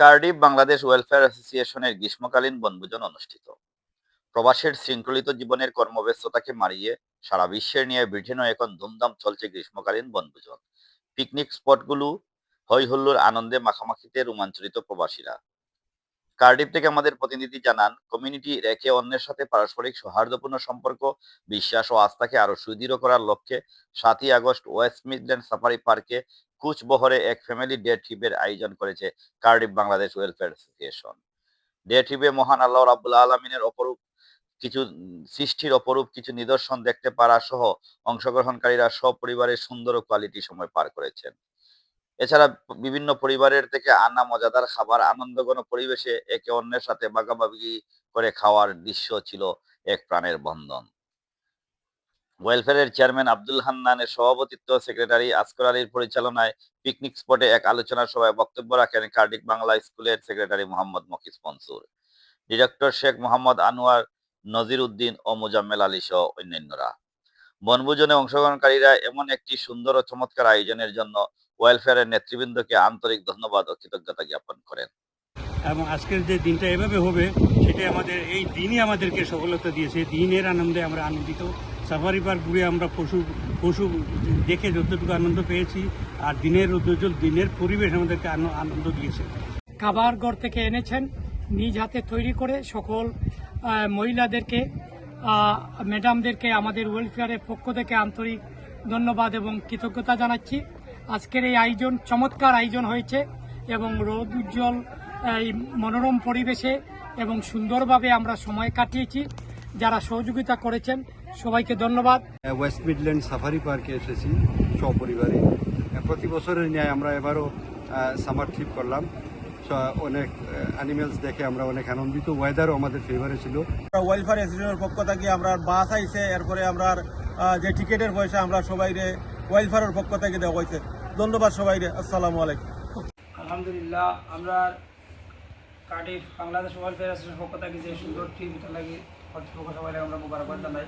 Cardiff Bangladesh welfare অ্যাসোসিয়েশনের গ্রীষ্মকালীন বনভোজন অনুষ্ঠিত। প্রবাসের শৃঙ্খলিত জীবনের কর্মব্যস্ততাকে মারিয়ে সারা বিশ্বের নিয়ে ব্রিটেনও এখন ধুমধাম চলছে গ্রীষ্মকালীন বনভোজন। পিকনিক স্পটগুলো হই হুল্লোর আনন্দে মাখামাখিতে রোমাঞ্চরিত প্রবাসীরা। কার্ডিফ থেকে আমাদের প্রতিনিধি জানান কমিউনিটি একে অন্যের সাথে পারস্পরিক সৌহার্দ্যপূর্ণ সম্পর্ক, বিশ্বাস ও আস্থাকে আরও সুদৃঢ় করার লক্ষ্যে সাতই আগস্ট ওয়েস্ট মিডল্যান্ড সাফারি পার্কে কুচবহরে এক ফ্যামিলি ডে ট্রিপের আয়োজন করেছে Cardiff Bangladesh welfare association. Day ট্রিপে মহান আল্লাহ রাবুল আলমিনের অপরূপ কিছু, সৃষ্টির অপরূপ কিছু নিদর্শন দেখতে পারা সহ অংশগ্রহণকারীরা সপরিবারে সুন্দর কোয়ালিটি সময় পার করেছেন। এছাড়া বিভিন্ন পরিবারের থেকে আনা মজাদার খাবার, আনন্দঘন পরিবেশে একে অন্যের সাথে বাগাবাগি করে খাওয়ার দৃশ্য ছিল এক প্রাণের বন্ধন। ওয়েলফেয়ারের চেয়ারম্যান আব্দুল হান্নানের সভাপতিত্ব সেক্রেটারি আসকর আলীর পরিচালনায় পিকনিক স্পটে এক আলোচনা সভায় বক্তব্য রাখেন কার্ডিক বাংলা স্কুলের সেক্রেটারি মোহাম্মদ মকিস মনসুর। ডিরেক্টর শেখ মোহাম্মদ আনোয়ার নজির উদ্দিন ও মোজাম্মেল আলী সহ অন্যান্যরা। বনভোজনে অংশগ্রহণকারীরা এমন একটি সুন্দর ও চমৎকার আয়োজনের জন্য ওয়েলফেয়ারের নেতৃবৃন্দকে আন্তরিক ধন্যবাদ ও কৃতজ্ঞতা জ্ঞাপন করেন। এবং আজকের যে দিনটা এভাবে হবে, সেটাই আমাদের, এই দিনই আমাদেরকে সফলতা দিয়েছে। দিনের আনন্দে আমরা আনন্দিত। সাফারি পার্ক ঘুরে আমরা পশু পশু দেখে যতটুকু আনন্দ পেয়েছি, আর দিনের উদ্যোজল দিনের পরিবেশ আমাদেরকে আনন্দ দিয়েছে। খাবার ঘর থেকে এনেছেন, নিজ হাতে তৈরি করে সকল মহিলাদেরকে ম্যাডামদেরকে আমাদের ওয়েলফেয়ারের পক্ষ থেকে আন্তরিক ধন্যবাদ এবং কৃতজ্ঞতা জানাচ্ছি। আজকের এই আয়োজন চমৎকার আয়োজন হয়েছে এবং রোদ উজ্জ্বল, এই মনোরম পরিবেশে এবং সুন্দরভাবে আমরা সময় কাটিয়েছি। যারা সহযোগিতা করেছেন, সবাইকে ধন্যবাদ। ওয়েস্ট মিডল্যান্ড সাফারি পার্কে এসেছি, সপরিবারে। প্রতি বছরের ন্যায় আমরা এবারও সামার ট্রিপ করলাম। অনেক অ্যানিমেলস দেখে আমরা অনেক আনন্দিত। ওয়েদারও আমাদের ফেভারে ছিল। আমরা ওয়েলফেয়ার অ্যাসোসিয়েশনের পক্ষ থেকে আমরা বাস আইছে এরপরে আমরা যে টিকেটের পয়সা আমরা সবাই ওয়েলফেয়ারের পক্ষ থেকে দেওয়া হয়েছে। ধন্যবাদ সবাই আসসালামু আলাইকুম। আলহামদুলিল্লাহ আমরা কার্ডিফ বাংলাদেশ ওয়েলফেয়ার অ্যাসোসিয়েশনের পক্ষ থেকে যে সুন্দর এটা লাগে কর্তৃপক্ষ সবাই আমরা মোবারকবাদ জানাই।